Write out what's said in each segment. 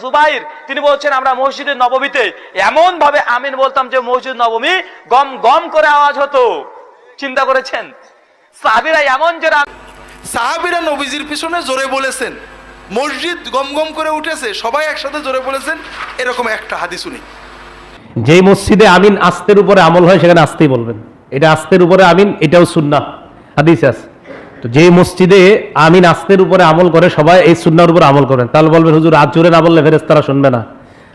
জুবাইর তিনি বলছেন আমরা মসজিদের নবমীতে এমন ভাবে আমিন বলতাম যে মসজিদ নবমী গম গম করে আওয়াজ হতো। চিন্তা করেছেন? সাহাবিরা এমন যে সাহাবিরা নবীজির পিছনে জোরে বলেছেন মসজিদ গম গম করে উঠেছে সবাই একসাথে জোরে বলেছেন। এরকম একটা হাদিস শুনি যেই মসজিদে আমিন আস্তের উপরে আমল হয় সেখানে আস্তেই বলবেন। এটা আস্তের উপরে আমিন এটাও সুন্না হাদিস আছে। তো যেই মসজিদে আমিন আস্তের উপরে আমল করে, সবাই এই সুন্নার উপর আমল করেন। তাহলে বলবেন, হুজুর আজ জোরে না বললে ফেরেস্তারা শুনবে না।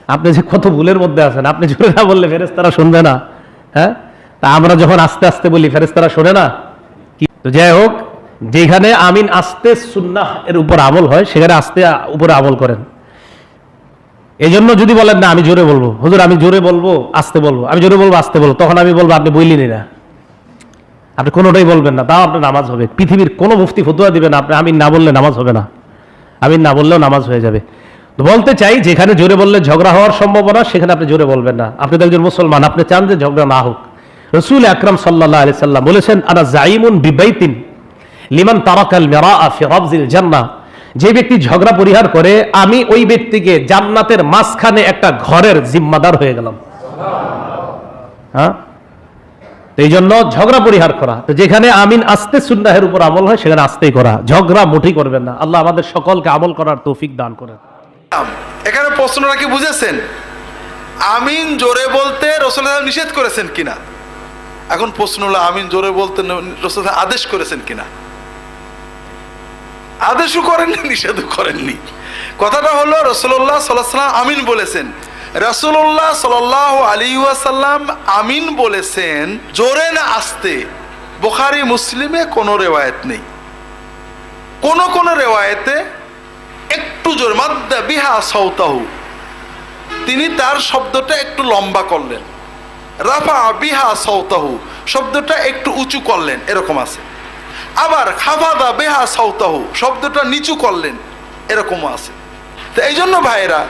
আপনি যে কত ভুলের মধ্যে আছেন, আপনি জোরে না বললে ফেরেস্তারা শুনবে না হ্যাঁ? তা আমরা যখন আস্তে আস্তে বলি ফেরেস্তারা শোনে না? তো যাই হোক যেখানে আমিন আস্তে সুন্নাহ এর উপর আমল হয়, সেখানে আস্তে উপরে আমল করেন। এই জন্য যদি বলেন, না, আমি জোরে বলব। হুজুর, আমি জোরে বলব, আসতে বলব। আমি জোরে বলব, আসতে বলব। তখন আমি বলব, আপনি বইলেনি না। আপনি কোনোটাই বলবেন না, তাও আপনার নামাজ হবে। পৃথিবীর কোনো মুফতি ফতুয়া দিবেন আপনি আমি না বললে নামাজ হবে না। আমি না বললেও নামাজ হয়ে যাবে। বলতে চাই, যেখানে জোরে বললে ঝগড়া হওয়ার সম্ভাবনা, সেখানে আপনি জোরে বলবেন না। আপনি তো একজন মুসলমান, আপনি চান যে ঝগড়া না হোক। রসুল আকরাম সাল্লাহ আলি সাল্লাম বলেছেন, আনা জাইমুন বিবাইতিন লিমান তারাকাল মেরা ফি রাবজিল জান্নাহ। যে ব্যক্তি ঝগড়া পরিহার করে, আমি ওই ব্যক্তিকে জান্নাতের মাঝখানে একটা ঘরের জিম্মাদার হয়ে গেলাম। হ্যাঁ? এই জন্য ঝগড়া পরিহার করা। তো যেখানে আমিন আস্তে সুন্নাহের উপর আমল হয়, সেখানে আস্তেই করা। ঝগড়া মুঠি করবেন না। আল্লাহ আমাদের সকলকে আমল করার তৌফিক দান করেন। এখানে প্রশ্নটা কি বুঝেছেন? আমিন জোরে বলতে রসুল নিষেধ করেছেন কিনা? এখন প্রশ্ন হলো, আমিন জোরে বলতে রসুল আদেশ করেছেন কিনা? আদেশও করেননি, নিষেধও করেননি। কথাটা হলো, রসুল্লাহ সাল্লাম আমিন বলেছেন। রসুল্লাহ সাল আলী ওয়াসাল্লাম আমিন বলেছেন, জোরে না আসতে। বোখারি, মুসলিমে কোনো রেওয়ায়ত নেই। কোন কোন রেওয়ায়েতে একটু জোর, মাদ্দা বিহা সৌতাহু তিনি তার শব্দটা একটু লম্বা করলেন। রাফা বিহা সৌতাহু শব্দটা একটু উঁচু করলেন, এরকম আছে। আবার খাফাদা বেহা সৌতাহু শব্দটা নিচু করলেন, এরকমও আছে। তো এই জন্য ভাইরা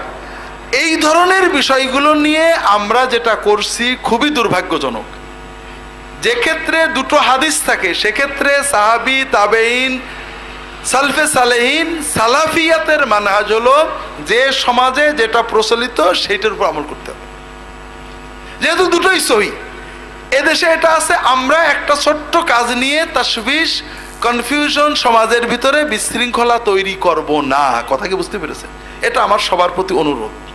এই ধরনের বিষয়গুলো নিয়ে আমরা যেটা করছি খুবই দুর্ভাগ্যজনক। যে ক্ষেত্রে দুটো হাদিস থাকে, সেক্ষেত্রে সাহাবি তাবেইন সালফে সালেহীন, সালাফিয়াতের মানহাজ হলো যে সমাজে যেটা প্রচলিত সেইটার উপর আমল করতে হবে। যেহেতু দুটোই সহি, এদেশে এটা আছে, আমরা একটা ছোট্ট কাজ নিয়ে তাসবিশ কনফিউশন সমাজের ভিতরে বিশৃঙ্খলা তৈরি করব না। কথা কি বুঝতে পেরেছেন? এটা আমার সবার প্রতি অনুরোধ।